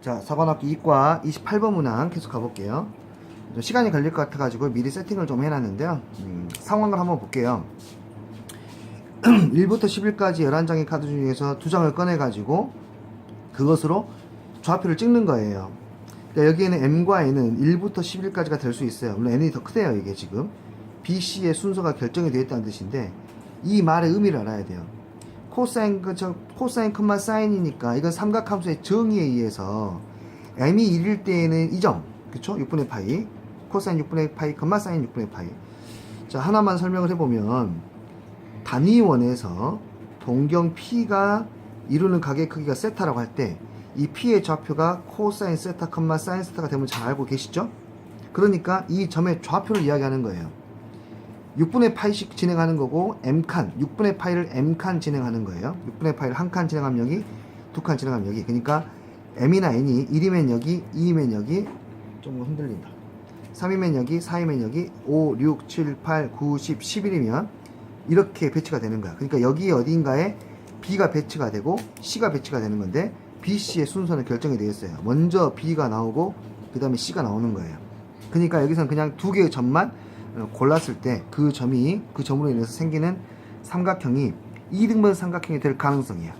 자, 4번 학기 이과 28번 문항 계속 가볼게요. 좀 시간이 걸릴 것 같아가지고 미리 세팅을 좀 해놨는데요. 음, 상황을 한번 볼게요. 1부터 10일까지 11장의 카드 중에서 두 장을 꺼내가지고 그것으로 좌표를 찍는 거예요. 그러니까 여기에는 M과 N은 1부터 10일까지가 될 수 있어요. 물론 N이 더 크대요, 이게 지금. B, C의 순서가 결정이 되어 있다는 뜻인데, 이 말의 의미를 알아야 돼요. 코사인, 그, 저, 코사인, 컴마, 사인이니까, 이건 삼각함수의 정의에 의해서, M이 1일 때에는 이 점, 그쵸? 6분의 파이. 코사인 6분의 파이, 컴마, 사인 6분의 파이. 자, 하나만 설명을 해보면, 단위원에서 동경 P가 이루는 가게 크기가 세타라고 할 때, 이 P의 좌표가 코사인 세타, 컴마, 사인 세타가 되면 잘 알고 계시죠? 그러니까 이 점의 좌표를 이야기하는 거예요. 6분의 파이씩 진행하는 거고 m칸 6분의 파이를 m칸 진행하는 거예요. 6분의 파이를 한 칸 진행하면 여기 두 칸 진행하면 여기. 그러니까 m이나 n이 1이면 여기 2이면 여기 좀 흔들린다. 3이면 여기 4이면 여기 5 6 7 8 9 10 11이면 이렇게 배치가 되는 거야. 그러니까 여기 어딘가에 b가 배치가 되고 c가 배치가 되는 건데 b, c의 순서는 결정이 되어 있어요. 먼저 b가 나오고 그 다음에 c가 나오는 거예요. 그러니까 여기서는 그냥 두 개의 점만 어, 골랐을 때 그 점이 그 점으로 인해서 생기는 삼각형이 2등분 삼각형이 될 가능성이야.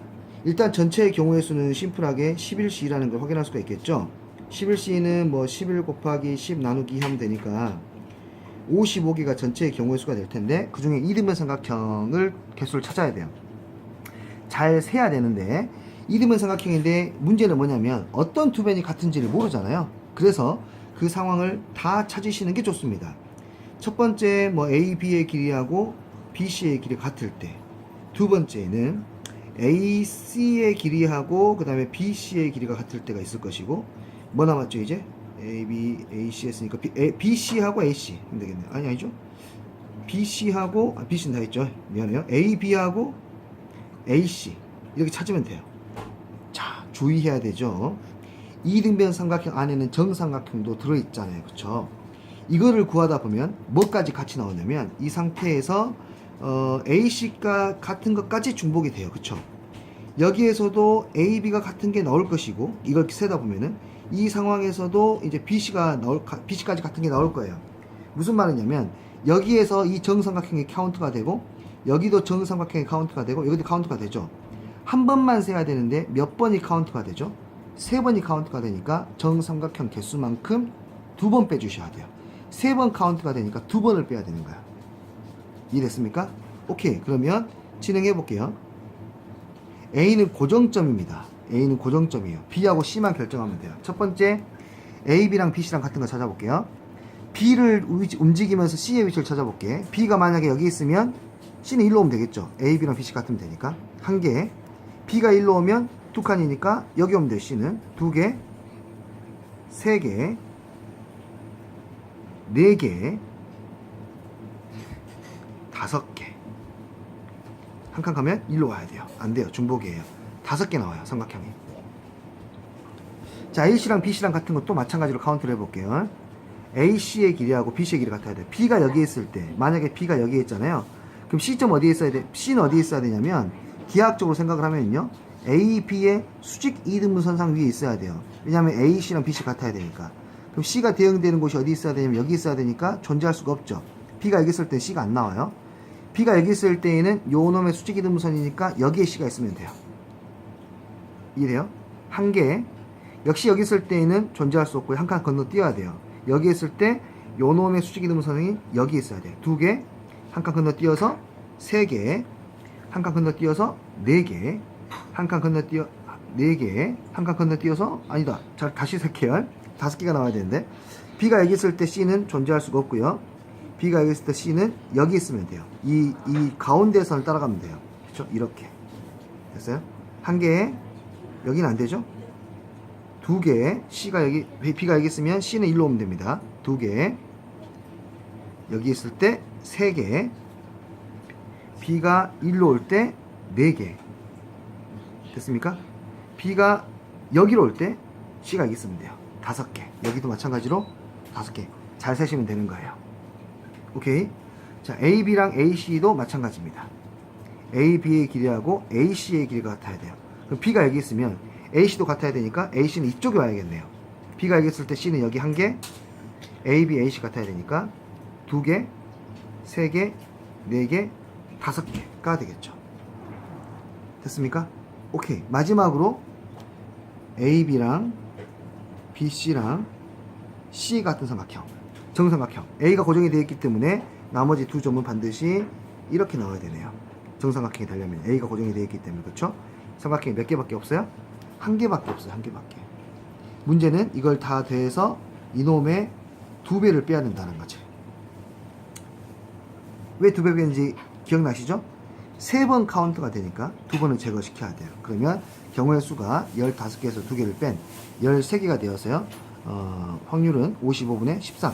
일단 전체의 경우의 수는 심플하게 11c라는 걸 확인할 수가 있겠죠. 11c는 뭐 11 곱하기 10 나누기 하면 되니까 55개가 전체의 경우의 수가 될 텐데 그 중에 2등분 삼각형을 개수를 찾아야 돼요. 잘 세야 되는데 2등분 삼각형인데 문제는 뭐냐면 어떤 두 변이 같은지를 모르잖아요. 그래서 그 상황을 다 찾으시는 게 좋습니다. 첫 번째 뭐 A, B의 길이하고 B, C의 길이 같을 때. 두 번째는 A, C의 길이하고 그 다음에 B, C의 길이가 같을 때가 있을 것이고 뭐 남았죠 이제? A, B, A, C 했으니까 B, A, B C하고 A, C 하면 되겠네요. 아니 아니죠? B, C하고 아, B, C는 다 했죠. 미안해요. A, B하고 A, C 이렇게 찾으면 돼요. 자 주의해야 되죠. 이등변 삼각형 안에는 정삼각형도 들어있잖아요. 그쵸? 이거를 구하다 보면 뭐까지 같이 나오냐면 이 상태에서 어, AC가 같은 것까지 중복이 돼요. 그쵸? 여기에서도 AB가 같은 게 나올 것이고 이걸 세다 보면은 이 상황에서도 이제 BC가 나올 BC까지 같은 게 나올 거예요. 무슨 말이냐면 여기에서 이 정삼각형이 카운트가 되고 여기도 정삼각형이 카운트가 되고 여기도 카운트가 되죠. 한 번만 세야 되는데 몇 번이 카운트가 되죠? 세 번이 카운트가 되니까 정삼각형 개수만큼 두 번 빼주셔야 돼요. 세 번 카운트가 되니까 두 번을 빼야 되는 거야. 이해됐습니까? 오케이. 그러면 진행해 볼게요. A는 고정점입니다. A는 고정점이에요. B하고 C만 결정하면 돼요. 첫 번째, A, B랑 B, C랑 같은 거 찾아볼게요. B를 움직이면서 C의 위치를 찾아볼게. B가 만약에 여기 있으면 C는 1로 오면 되겠죠. A, B랑 B, C 같으면 되니까. 한 개. B가 1로 오면 두 칸이니까 여기 오면 돼요. C는. 두 개. 세 개. 네 개. 다섯 개. 한 칸 가면 일로 와야 돼요. 안 돼요. 중복이에요. 다섯 개 나와요. 삼각형이. 자, A씨랑 B씨랑 같은 것도 마찬가지로 카운트를 해볼게요. AC의 길이하고 BC의 길이 같아야 돼. B가 여기에 있을 때, 만약에 B가 여기에 있잖아요. 그럼 C점 어디에 있어야 돼? C는 어디에 있어야 되냐면, 기하학적으로 생각을 하면요. A, B의 수직 이등분 선상 위에 있어야 돼요. 왜냐하면 A, C랑 B, C 같아야 되니까. 그럼 C가 대응되는 곳이 어디 있어야 되냐면 여기 있어야 되니까 존재할 수가 없죠. B가 여기 있을 때 C가 안 나와요. B가 여기 있을 때에는 요 놈의 수직 이등분선이니까 여기에 C가 있으면 돼요. 이래요? 한 개. 역시 여기 있을 때에는 존재할 수 없고요. 한칸 건너 뛰어야 돼요. 여기 있을 때 요 놈의 수직 이등분선이 여기 있어야 돼요. 두 개. 한 칸 건너 뛰어서 세 개. 한 칸 건너 뛰어서 네 개. 한 칸 건너 뛰어 네 개. 한칸 건너 뛰어서 아니다. 자, 다시 세개요 다섯 개가 나와야 되는데 B가 여기 있을 때 C는 존재할 수가 없고요. B가 여기 있을 때 C는 여기 있으면 돼요. 이, 이 가운데 선을 따라가면 돼요. 그렇죠? 이렇게. 됐어요? 한 개. 여기는 안 되죠? 두 개. C가 여기, B가 여기 있으면 C는 일로 오면 됩니다. 두 개. 여기 있을 때 세 개. B가 일로 올 때 네 개. 됐습니까? B가 여기로 올 때 C가 여기 있으면 돼요. 다섯 개. 여기도 마찬가지로 다섯 개. 잘 세시면 되는 거예요. 오케이. 자, AB랑 AC도 마찬가지입니다. AB의 길이하고 AC의 길이가 같아야 돼요. 그럼 B가 여기 있으면 AC도 같아야 되니까 AC는 이쪽에 와야겠네요. B가 여기 있을 때 C는 여기 한 개, A, B, AC 같아야 되니까 두 개, 세 개, 네 개, 다섯 개가 되겠죠. 됐습니까? 오케이. 마지막으로 A, B랑 B, C랑 C 같은 삼각형, 정삼각형. A가 고정이 되어 있기 때문에 나머지 두 점은 반드시 이렇게 나와야 되네요. 정삼각형이 되려면 A가 고정이 되어 있기 때문에 그렇죠? 삼각형이 몇 개밖에 없어요? 한 개밖에 없어요. 한 개밖에. 문제는 이걸 다 더해서 이놈의 두 배를 빼야 된다는 거지. 왜두 배 빼는지 기억나시죠? 세 번 카운트가 되니까 두 번을 제거시켜야 돼요. 그러면 경우의 수가 15개에서 두 개를 뺀 13개가 되어서요. 어, 확률은 55분의 13.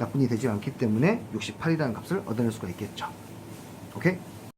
약분이 되지 않기 때문에 68이라는 값을 얻어낼 수가 있겠죠. 오케이?